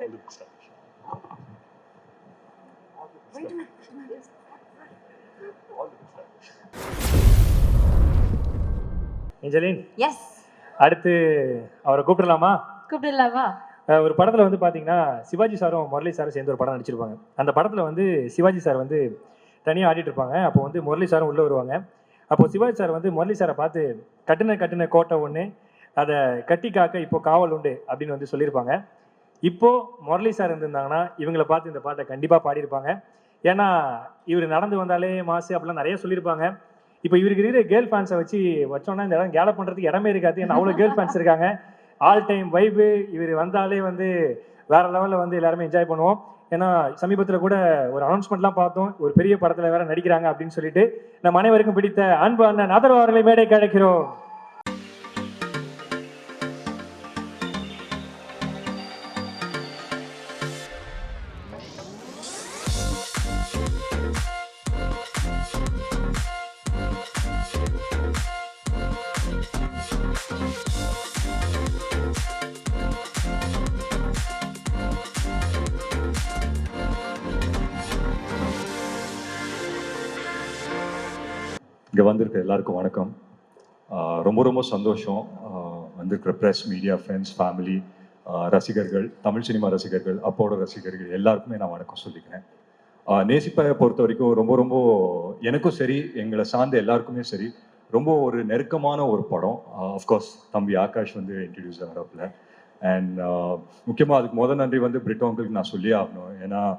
All the best, Akash. All the Akash. Angeline S அடுத்து அவரை கூப்பிடலாமா? கூப்பிடலாமா? ஒரு படத்தில் வந்து பார்த்தீங்கன்னா சிவாஜி சாரும் முரளி சாரும் சேர்ந்து ஒரு படம் நடிச்சிருப்பாங்க. அந்த படத்தில் வந்து சிவாஜி சார் வந்து தனியாக ஆடிட்டு இருப்பாங்க. அப்போ வந்து முரளி சாரும் உள்ளே வருவாங்க. அப்போ சிவாஜி சார் வந்து முரளி சாரை பார்த்து கட்டுன கட்டுன கோட்டை ஒன்று அதை கட்டி காக்க இப்போ காவல் உண்டு அப்படின்னு வந்து சொல்லியிருப்பாங்க. இப்போ முரளி சார் இருந்திருந்தாங்கன்னா இவங்களை பார்த்து இந்த பாட்டை கண்டிப்பாக பாடியிருப்பாங்க. ஏன்னா இவர் நடந்து வந்தாலே மாசு அப்படிலாம் நிறைய சொல்லியிருப்பாங்க. இப்போ இவருக்கு இருக்கிற கேர்ள் ஃபேன்ஸை வச்சு வச்சோன்னா இந்த இடம் கேலப் பண்ணுறதுக்கு இடமே இருக்காது. ஏன்னா அவ்வளோ கேர்ள் ஃபேன்ஸ் இருக்காங்க. ஆல் டைம் வைபு இவர் வந்தாலே வந்து வேற லெவலில் வந்து எல்லாருமே என்ஜாய் பண்ணுவோம். ஏன்னா சமீபத்தில் கூட ஒரு அனௌன்ஸ்மெண்ட்லாம் பார்த்தோம். ஒரு பெரிய படத்தில் வேற நடிக்கிறாங்க அப்படின்னு சொல்லிட்டு. நம்ம அனைவருக்கும் பிடித்த அன்பு அண்ணன் ஆதரவு மேடை கிடைக்கிறோம் இங்கே வந்திருக்க எல்லாருக்கும் வணக்கம். ரொம்ப ரொம்ப சந்தோஷம். வந்திருக்கிற ப்ரெஸ் மீடியா ஃப்ரெண்ட்ஸ் ஃபேமிலி ரசிகர்கள் தமிழ் சினிமா ரசிகர்கள் அப்போட ரசிகர்கள் எல்லாருக்குமே நான் வணக்கம் சொல்லிக்கிறேன். ஆஹ் நேசிப்பாயை பொறுத்த வரைக்கும் ரொம்ப ரொம்ப எனக்கும் சரி எங்களை சார்ந்த எல்லாருக்குமே சரி ரொம்ப ஒரு நெருக்கமான ஒரு படம். அஃப்கோர்ஸ் தம்பி ஆகாஷ் வந்து இன்ட்ரடியூஸ் ஆகிறப்பில் அண்ட் முக்கியமாக அதுக்கு முத நன்றி வந்து பிரிட்டோங்களுக்கு நான் சொல்லியே ஆகணும். ஏன்னா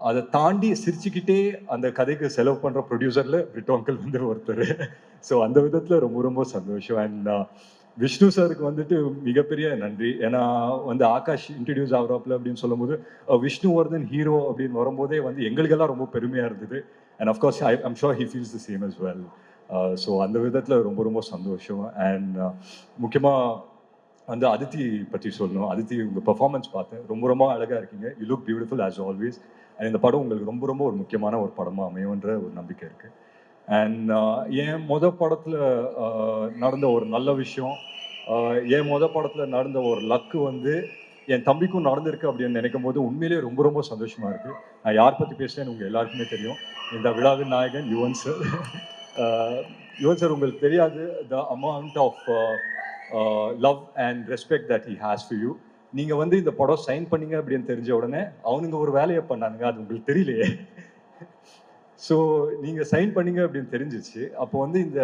அதை தாண்டி சிரிச்சுக்கிட்டே அந்த கதைக்கு செலவு பண்ற ப்ரொடியூசர்ல பிரிட்டோ அங்கிள் வந்து ஒருத்தர். ஸோ அந்த விதத்துல ரொம்ப ரொம்ப சந்தோஷம். அண்ட் uh, விஷ்ணு சாருக்கு வந்துட்டு மிகப்பெரிய நன்றி. ஏன்னா வந்து ஆகாஷ் இன்ட்ரடியூஸ் ஆகுறாப்புல அப்படின்னு சொல்லும்போது விஷ்ணுவர்தன் ஹீரோ அப்படின்னு வரும்போதே வந்து எங்களுக்கெல்லாம் ரொம்ப பெருமையா இருந்தது. And of course I I'm sure he feels the same as well so uh, அந்த விதத்துல ரொம்ப ரொம்ப சந்தோஷம். அண்ட் uh, முக்கியமா வந்து அதித்தி பற்றி சொல்லணும். அதித்தி உங்கள் பெர்ஃபார்மன்ஸ் பார்த்தேன். ரொம்ப ரொம்ப அழகாக இருக்கீங்க. You look beautiful as always இந்த படம் உங்களுக்கு ரொம்ப ரொம்ப ஒரு முக்கியமான ஒரு படமாக அமையும்ன்ற ஒரு நம்பிக்கை இருக்கு. அண்ட் uh, என் முத படத்தில் uh, நடந்த ஒரு நல்ல விஷயம் uh, என் முத படத்தில் நடந்த ஒரு லக்கு வந்து என் தம்பிக்கும் நடந்திருக்கு அப்படின்னு நினைக்கும் போது உண்மையிலேயே ரொம்ப ரொம்ப சந்தோஷமா இருக்கு. நான் யார் பத்தி பேசுறேன்னு உங்க எல்லாருக்குமே தெரியும். இந்த விழாவின் நாயகன் யுவன் சார். யுவன் சார் உங்களுக்கு தெரியாது the amount of love and respect that he has for you நீங்க வந்து இந்த படம் சைன் பண்ணீங்க அப்படின்னு தெரிஞ்ச உடனே அவனுங்க ஒரு வேலையை பண்ணானுங்க. அது உங்களுக்கு தெரியலையே. ஸோ நீங்க சைன் பண்ணீங்க அப்படின்னு தெரிஞ்சிச்சு. அப்போ வந்து இந்த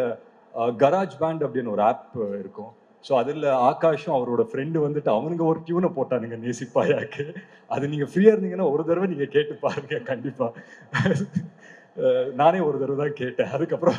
கராஜ் பேண்ட் அப்படின்னு ஒரு ஆப் இருக்கும். ஸோ அதில் ஆகாஷும் அவரோட ஃப்ரெண்டு வந்துட்டு அவனுங்க ஒரு டியூனை போட்டானுங்க நேசிப்பாயாக்கு. அது நீங்கள் ஃப்ரீயாக இருந்தீங்கன்னா ஒரு தடவை நீங்கள் கேட்டு பாருங்க கண்டிப்பாக நானே ஒரு தடவை தான் கேட்டேன். அதுக்கப்புறம்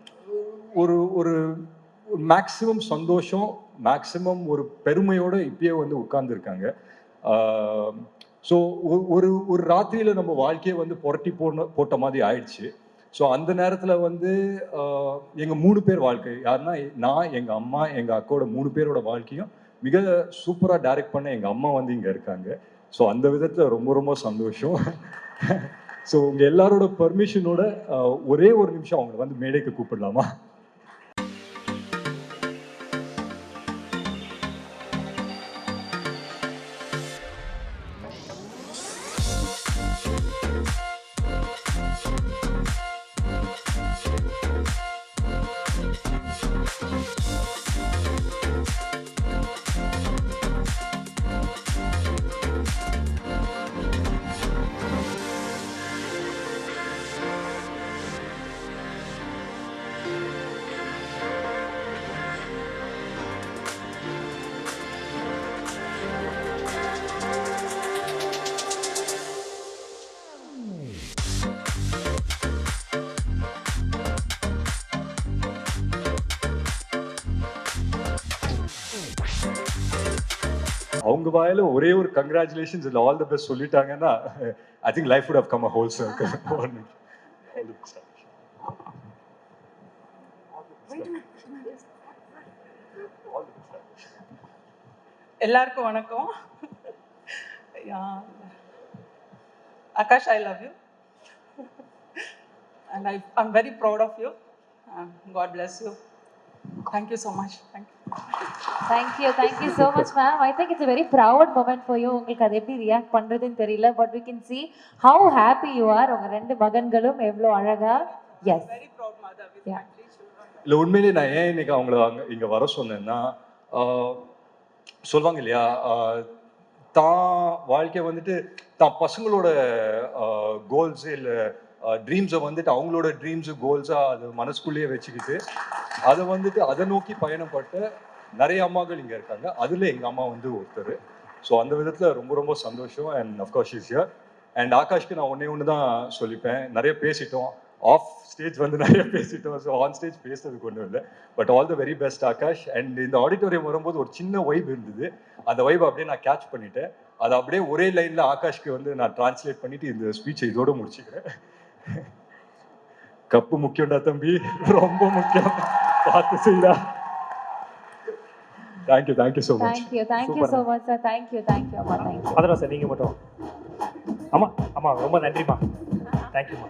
ஒரு ஒரு மேக்ஸிமம் சந்தோஷம் மேக்சிமம் ஒரு பெருமையோடு இப்பயே வந்து உட்கார்ந்துருக்காங்க. ஸோ ஒரு ஒரு ராத்திரியில் நம்ம வாழ்க்கையை வந்து புரட்டி போன போட்ட மாதிரி ஆயிடுச்சு. ஸோ அந்த நேரத்தில் வந்து எங்கள் மூணு பேர் வாழ்க்கை யாருன்னா நான் எங்கள் அம்மா எங்கள் அக்காவோட மூணு பேரோட வாழ்க்கையும் மிக சூப்பராக டைரக்ட் பண்ண எங்கள் அம்மா வந்து இங்கே இருக்காங்க. ஸோ அந்த விதத்தில் ரொம்ப ரொம்ப சந்தோஷம். ஸோ உங்கள் எல்லாரோட பர்மிஷனோட ஒரே ஒரு நிமிஷம் அவங்கள வந்து மேடைக்கு கூப்பிடலாமா? அவங்க வாயில ஒரே ஒரு கங்க்ராச்சுலேஷன்ஸ் இல்லை ஆல் தி பெஸ்ட் சொல்லிட்டாங்கன்னா I think life would have come a whole circle எல்லாருக்கும் வணக்கம். Akash, I love you. and I, I'm very proud of you. Um, God bless you. Thank you so much. Thank you. Thank you, thank you so much, ma'am. I think it's a very proud moment for you. உங்களுக்கு அது எப்படி react பண்றதுன்னு தெரியல but we can see how happy you are. உங்க ரெண்டு மகன்களும் எவ்வளோ அழகா எஸ். இல்லை உண்மையிலேயே நான் ஏன் இன்னைக்கு அவங்கள அங்க இங்க வர சொன்னேன்னா சொல்லுவாங்க இல்லையா தான் வாழ்க்கை வந்துட்டு தான் பசங்களோட கோல்ஸ் இல்லை ட்ரீம்ஸை வந்துட்டு அவங்களோட ட்ரீம்ஸு கோல்ஸாக அது மனசுக்குள்ளேயே வச்சுக்கிட்டு அதை வந்துட்டு அதை நோக்கி பயணப்பட்ட நிறைய அம்மாக்கள் இங்கே இருக்காங்க. அதில் எங்கள் அம்மா வந்து ஒருத்தர். ஸோ அந்த விதத்தில் ரொம்ப ரொம்ப சந்தோஷம். And of course is year and ஆகாஷ்க்கு நான் ஒன்றே ஒன்று தான் சொல்லிப்பேன். நிறைய பேசிட்டோம். ஆஃப் ஸ்டேஜ் வந்து நிறைய பேசிட்டோம். ஸோ ஆன் ஸ்டேஜ் பேசுறதுக்கு ஒன்றும் இல்லை. But all the very best Akash. And இந்த ஆடிட்டோரியம் வரும்போது ஒரு சின்ன வைப் இருந்தது. அந்த வைப் அப்படியே நான் கேட்ச் பண்ணிட்டேன். அதை அப்படியே ஒரே லைனில் ஆகாஷ்க்கு வந்து நான் டிரான்ஸ்லேட் பண்ணிட்டு இந்த ஸ்பீச்சை இதோட முடிச்சுக்கிறேன். கப்பு முக்கியம்டா தம்பி. ரொம்ப முக்கியம். பார்த்து செய்டா thank you thank you so much thank you thank you so much sir thank you thank you அம்மா தேங்க்யூ அதெல்லாம் சார் நீங்க மட்டும். ஆமா ஆமா ரொம்ப நன்றிம்மா. தேங்க்யூம்மா